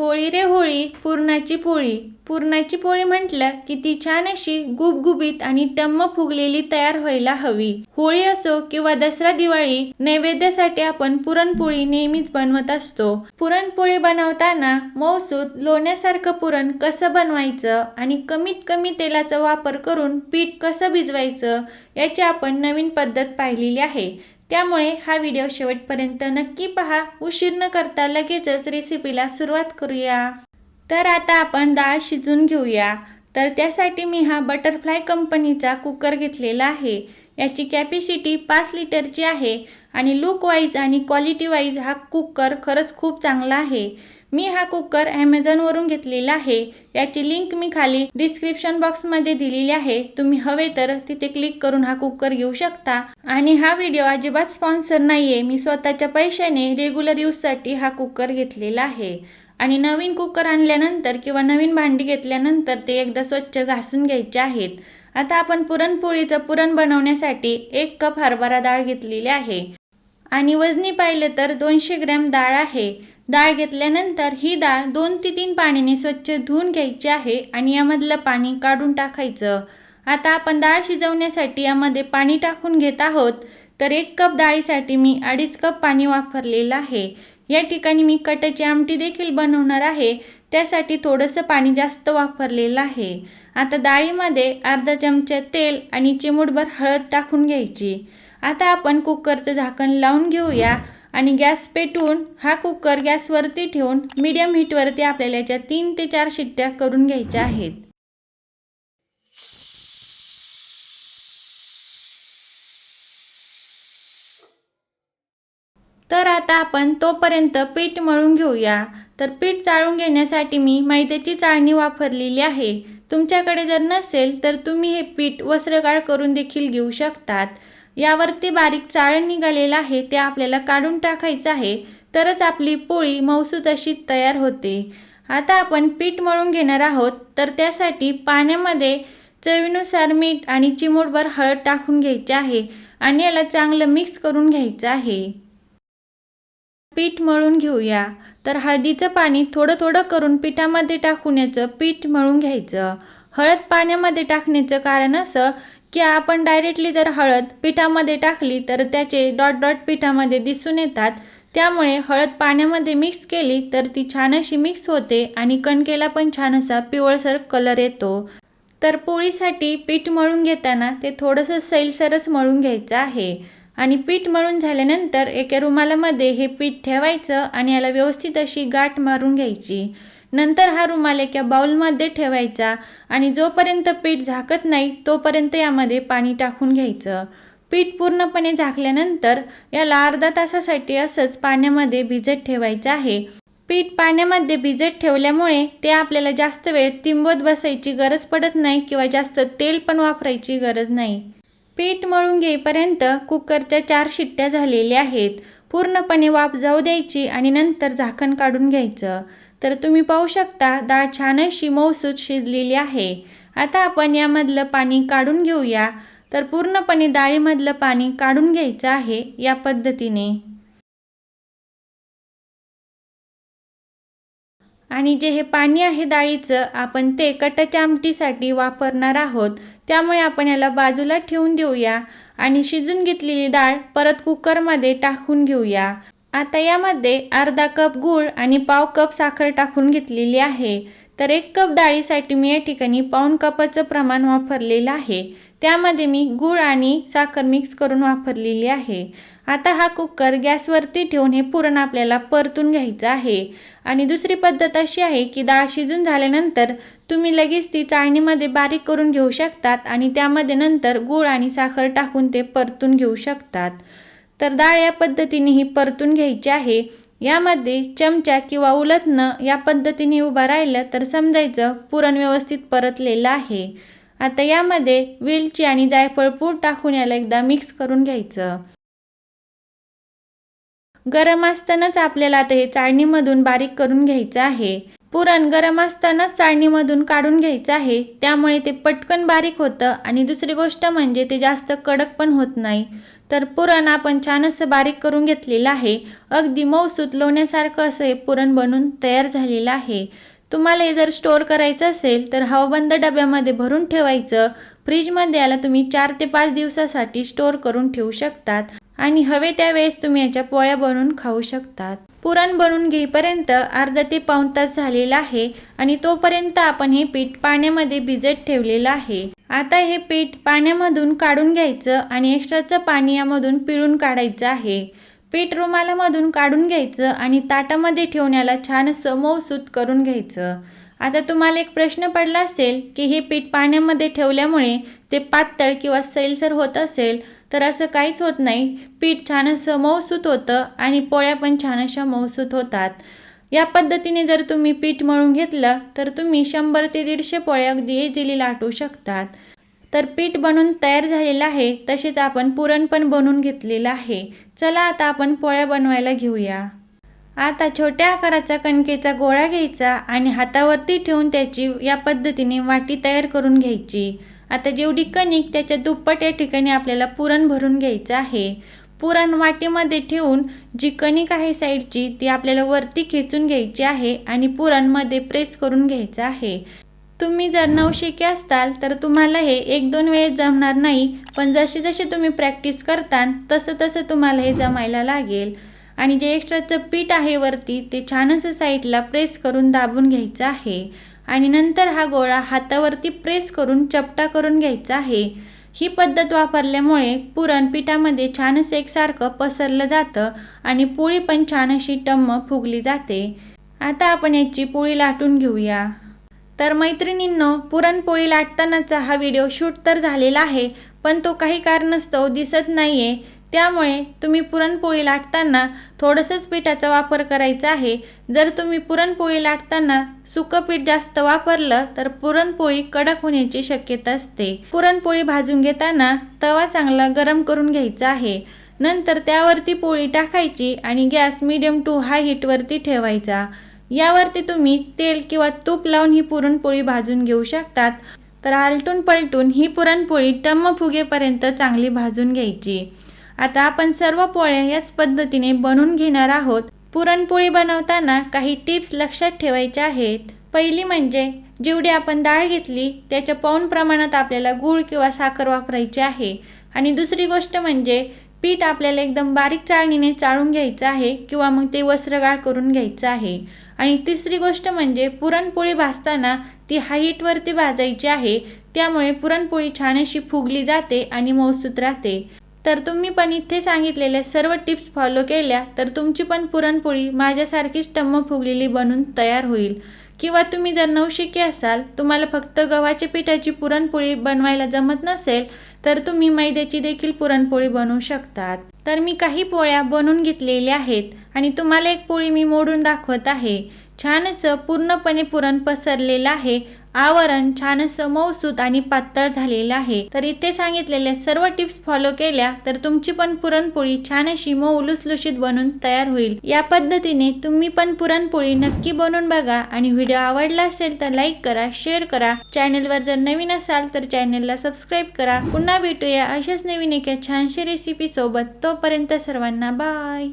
होळी रे होळी पुरणाची पोळी. पुरणाची पोळी म्हटलं की ती छान अशी गुबगुबीत आणि टम्म फुगलेली तयार व्हायला हवी. होळी असो किंवा दसरा दिवाळी नैवेद्यासाठी आपण पुरणपोळी नेहमीच बनवत असतो. पुरणपोळी बनवताना मौसूद लोण्यासारखं पुरण कसं बनवायचं आणि कमीत कमी तेलाचा वापर करून पीठ कसं भिजवायचं याची आपण नवीन पद्धत पाहिलेली आहे. त्यामुळे हा व्हिडिओ शेवटपर्यंत नक्की पहा. उशीर न करता लगेचच रेसिपीला सुरुवात करूया. तर आता आपण डाळ शिजून घेऊया. तर त्यासाठी मी हा बटरफ्लाय कंपनीचा कुकर घेतलेला आहे. याची कॅपॅसिटी पाच लिटरची आहे आणि लुक वाईज आणि क्वालिटी वाईज हा कुकर खरंच खूप चांगला आहे. मी हा कुकर ॲमेझॉनवरून घेतलेला आहे. याची लिंक मी खाली डिस्क्रिप्शन बॉक्समध्ये दिलेली आहे. तुम्ही हवे तर तिथे क्लिक करून हा कुकर घेऊ शकता. आणि हा व्हिडिओ अजिबात स्पॉन्सर नाहीये. मी स्वतःच्या पैशाने रेग्युलर यूजसाठी हा कुकर घेतलेला आहे. आणि नवीन कुकर आणल्यानंतर किंवा नवीन भांडी घेतल्यानंतर ते एकदा स्वच्छ घासून घ्यायचे आहेत. आता आपण पुरणपोळीचं पुरण बनवण्यासाठी एक कप हरभरा डाळ घेतलेली आहे. आणि वजनी पाहिलं तर दोनशे ग्रॅम डाळ आहे. डाळ घेतल्यानंतर ही डाळ दोन ते तीन पाण्याने स्वच्छ धुवून घ्यायची आहे आणि यामधलं पाणी काढून टाकायचं. आता आपण डाळ शिजवण्यासाठी यामध्ये पाणी टाकून घेत आहोत. तर एक कप डाळीसाठी मी अडीच कप पाणी वापरलेलं आहे. या ठिकाणी मी कटाची आमटी देखील बनवणार आहे. त्यासाठी थोडंसं पाणी जास्त वापरलेलं आहे. आता डाळीमध्ये अर्धा चमचा तेल आणि चिमूटभर हळद टाकून घ्यायची. आता आपण कुकरचं झाकण लावून घेऊया. आणि गॅस पेटवून हा कुकर गॅसवरती ठेवून मीडियम हीटवरती आपल्याला याच्या तीन ते चार शिट्ट्या करून घ्यायच्या आहेत. तर आता आपण तोपर्यंत पीठ मळून घेऊया. तर पीठ चाळून घेण्यासाठी मी मैद्याची चाळणी वापरलेली आहे. तुमच्याकडे जर नसेल तर तुम्ही हे पीठ वस्त्रगाळ करून देखील घेऊ शकतात. यावरती बारीक चाळण निघालेलं आहे ते आपल्याला काढून टाकायचं आहे. तरच आपली पोळी मौसूद अशी तयार होते. आता आपण पीठ मळून घेणार आहोत तर त्यासाठी पाण्यामध्ये चवीनुसार मीठ आणि चिमूटभर हळद टाकून घ्यायची आहे आणि याला चांगलं मिक्स करून घ्यायचं आहे. पीठ मळून घेऊया. तर हळदीचं पाणी थोडं थोडं करून पिठामध्ये टाकून याचं पीठ मळून घ्यायचं. हळद पाण्यामध्ये टाकण्याचं कारण असं की आपण डायरेक्टली जर हळद पिठामध्ये टाकली तर त्याचे डॉट डॉट पिठामध्ये दिसून येतात. त्यामुळे हळद पाण्यामध्ये मिक्स केली तर ती छान अशी मिक्स होते आणि कणकेला पण छान असा पिवळसर कलर येतो. तर पोळीसाठी पीठ मळून घेताना ते थोडंसं सैलसरच मळून घ्यायचं आहे. आणि पीठ मळून झाल्यानंतर एका रुमालामध्ये हे पीठ ठेवायचं आणि याला व्यवस्थित अशी गाठ मारून घ्यायची. नंतर हा रुमाल एका बाउलमध्ये ठेवायचा आणि जोपर्यंत पीठ झाकत नाही तोपर्यंत यामध्ये पाणी टाकून घ्यायचं. पीठ पूर्णपणे झाकल्यानंतर याला अर्धा तासासाठी असंच पाण्यामध्ये भिजत ठेवायचं आहे. पीठ पाण्यामध्ये भिजत ठेवल्यामुळे ते आपल्याला जास्त वेळ तिंबत बसायची गरज पडत नाही किंवा जास्त तेल पण वापरायची गरज नाही. पीठ मळून घेईपर्यंत कुकरच्या चार शिट्ट्या झालेल्या आहेत. पूर्णपणे वाफ जाऊ द्यायची आणि नंतर झाकण काढून घ्यायचं. तर तुम्ही पाहू शकता डाळ छान अशी मौसूद शिजलेली आहे. आता आपण यामधलं पाणी काढून घेऊया. तर पूर्णपणे डाळीमधलं पाणी काढून घ्यायचं आहे या पद्धतीने. आणि जे हे पाणी आहे डाळीचं आपण ते कटाच्या आमटीसाठी वापरणार आहोत. त्यामुळे आपण याला बाजूला ठेवून देऊया. आणि शिजून घेतलेली डाळ परत कुकरमध्ये टाकून घेऊया. आता यामध्ये अर्धा कप गूळ आणि पाव कप साखर टाकून घेतलेली आहे. तर एक कप डाळीसाठी मी या ठिकाणी पाऊन कपाचं प्रमाण वापरलेलं आहे. त्यामध्ये मी गूळ आणि साखर मिक्स करून वापरलेली आहे. आता हा कुकर गॅसवरती ठेवून हे पुरण आपल्याला परतून घ्यायचं आहे. आणि दुसरी पद्धत अशी आहे की डाळ शिजून झाल्यानंतर तुम्ही लगेच ती चाळणीमध्ये बारीक करून घेऊ शकतात आणि त्यामध्ये नंतर गूळ आणि साखर टाकून ते परतून घेऊ शकतात. तर डाळ या पद्धतीने ही परतून घ्यायची आहे. यामध्ये चमचा किंवा उलटणं या पद्धतीने उभा राहिलं तर समजायचं पुरण व्यवस्थित परतलेलं आहे. आता यामध्ये वेलची आणि जायफळ पूड टाकून याला एकदा मिक्स करून घ्यायचं. गरम असतानाच आपल्याला आता हे चाळणीमधून बारीक करून घ्यायचं आहे. पुरण गरम असतानाच चाळणीमधून काढून घ्यायचं आहे. त्यामुळे ते पटकन बारीक होतं आणि दुसरी गोष्ट म्हणजे ते जास्त कडक पण होत नाही. तर पुरण आपण छान असं बारीक करून घेतलेलं आहे. अगदी मऊसूत लोण्यासारखं असं हे पुरण बनून तयार झालेलं आहे. तुम्हाला हे जर स्टोअर करायचं असेल तर हवाबंद डब्यामध्ये भरून ठेवायचं. फ्रीजमध्ये याला तुम्ही चार ते पाच दिवसासाठी स्टोअर करून ठेवू शकतात. आणि हवे त्यावेळेस तुम्ही याच्या पोळ्या बनवून खाऊ शकतात. पुरण बनवून घेईपर्यंत अर्धा ते पाऊण तास झालेला आहे आणि तोपर्यंत आपण हे पीठ पाण्यामध्ये भिजत ठेवलेलं आहे. आता हे पीठ पाण्यामधून काढून घ्यायचं आणि एक्स्ट्राचं पाणी यामधून पिळून काढायचं आहे. पीठ रुमालामधून काढून घ्यायचं आणि ताटामध्ये ठेवण्याला छान असं करून घ्यायचं. आता तुम्हाला एक प्रश्न पडला असेल की हे पीठ पाण्यामध्ये ठेवल्यामुळे ते पातळ किंवा सैलसर होत असेल तर असं काहीच होत नाही. पीठ छान असं मऊसूत होतं आणि पोळ्या पण छान अशा मऊसूत होतात. या पद्धतीने जर तुम्ही पीठ मळून घेतलं तर तुम्ही शंभर ते दीडशे पोळ्या अगदी इझिली लाटू शकतात. तर पीठ बनून तयार झालेलं आहे तसेच आपण पुरण पण बनवून घेतलेलं आहे. चला आता आपण पोळ्या बनवायला घेऊया. आता छोट्या आकाराचा कणकेचा गोळा घ्यायचा आणि हातावरती ठेवून त्याची या पद्धतीने वाटी तयार करून घ्यायची. आता जेवढी कणिक त्याच्या दुप्पट या ठिकाणी आपल्याला पुरण भरून घ्यायचं आहे पुरण वाटीमध्ये ठेवून जी कणिक आहे साईडची ती आपल्याला वरती खेचून घ्यायची आहे आणि पुरणमध्ये प्रेस करून घ्यायचं आहे. तुम्ही जर नवशिके असताल तर तुम्हाला हे एक दोन वेळेस जमणार नाही पण जशी जशी तुम्ही प्रॅक्टिस करताल तसं तसं तुम्हाला हे जमायला लागेल. आणि जे एक्स्ट्राचं पीठ आहे वरती ते छान असं साईडला प्रेस करून दाबून घ्यायचं आहे. आणि नंतर हा गोळा हातावरती प्रेस करून चपटा करून घ्यायचा आहे. ही पद्धत वापरल्यामुळे पुरण पिठामध्ये छान एकसारखं पसरलं जातं आणि पोळी पण छान अशी टम्म फुगली जाते. आता आपण याची पोळी लाटून घेऊया. तर मैत्रिणींनो पुरणपोळी लाटतानाचा हा व्हिडिओ शूट तर झालेला आहे पण तो काही कारणास्तव दिसत नाही आहे त्यामुळे तुम्ही पुरणपोळी लाटताना थोडंसंच पिठाचा वापर करायचा आहे. जर तुम्ही पुरणपोळी लाटताना सुकं पीठ जास्त वापरलं तर पुरणपोळी कडक होण्याची शक्यता असते. पुरणपोळी भाजून घेताना तवा चांगला गरम करून घ्यायचा आहे. नंतर त्यावरती पोळी टाकायची आणि गॅस मिडियम टू हाय हीटवरती ठेवायचा. यावरती तुम्ही तेल किंवा तूप लावून ही पुरणपोळी भाजून घेऊ शकतात. तर आलटून पलटून ही पुरणपोळी टम्म फुगेपर्यंत चांगली भाजून घ्यायची. आता आपण सर्व पोळ्या याच पद्धतीने बनवून घेणार आहोत. पुरणपोळी बनवताना काही टिप्स लक्षात ठेवायच्या आहेत. पहिली म्हणजे जेवढी आपण डाळ घेतली त्याच्या पाऊण प्रमाणात आपल्याला गूळ किंवा साखर वापरायची आहे. आणि दुसरी गोष्ट म्हणजे पीठ आपल्याला एकदम बारीक चाळणीने चाळून घ्यायचं आहे किंवा मग ते वस्त्रगाळ करून घ्यायचं आहे. आणि तिसरी गोष्ट म्हणजे पुरणपोळी भाजताना ती हाईटवरती भाजायची आहे. त्यामुळे पुरणपोळी छान अशी फुगली जाते आणि मौसूत राहते. तर तुम्ही पण इथे सांगितलेल्या सर्व टिप्स फॉलो केल्या तर तुमची पण पुरणपोळी माझ्यासारखीच टम्म फुगलेली बनून तयार होईल. किंवा तुम्ही जर नवशिके असाल तुम्हाला फक्त गव्हाच्या पिठाची पुरणपोळी बनवायला जमत नसेल तर तुम्ही मैद्याची देखील पुरणपोळी बनवू शकतात. तर मी काही पोळ्या बनवून घेतलेल्या आहेत आणि तुम्हाला एक पोळी मी मोडून दाखवत आहे. छान असं पूर्णपणे पुरण पसरलेलं आहे आवरण छान मौसूत आणि पातळ झालेलं आहे. तर इथे सांगितलेल्या सर्व टिप्स फॉलो केल्या तर तुमची पण पुरणपोळी छान अशी मऊ लुसलुशीत बनून तयार होईल. या पद्धतीने तुम्ही पण पुरणपोळी नक्की बनवून बघा आणि व्हिडिओ आवडला असेल तर लाईक करा शेअर करा. चॅनलवर जर नवीन असाल तर चॅनलला सबस्क्राईब करा. पुन्हा भेटूया अशाच नवीन एका छानशी रेसिपी सोबत. तोपर्यंत सर्वांना बाय